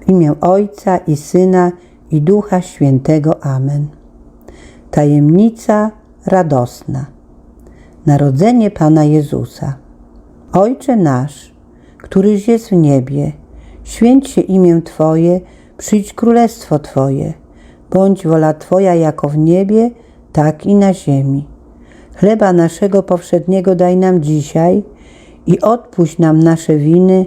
W imię Ojca i Syna i Ducha Świętego. Amen. Tajemnica radosna. Narodzenie Pana Jezusa. Ojcze nasz, któryś jest w niebie, święć się imię Twoje, przyjdź królestwo Twoje, bądź wola Twoja jako w niebie, tak i na ziemi. Chleba naszego powszedniego daj nam dzisiaj i odpuść nam nasze winy,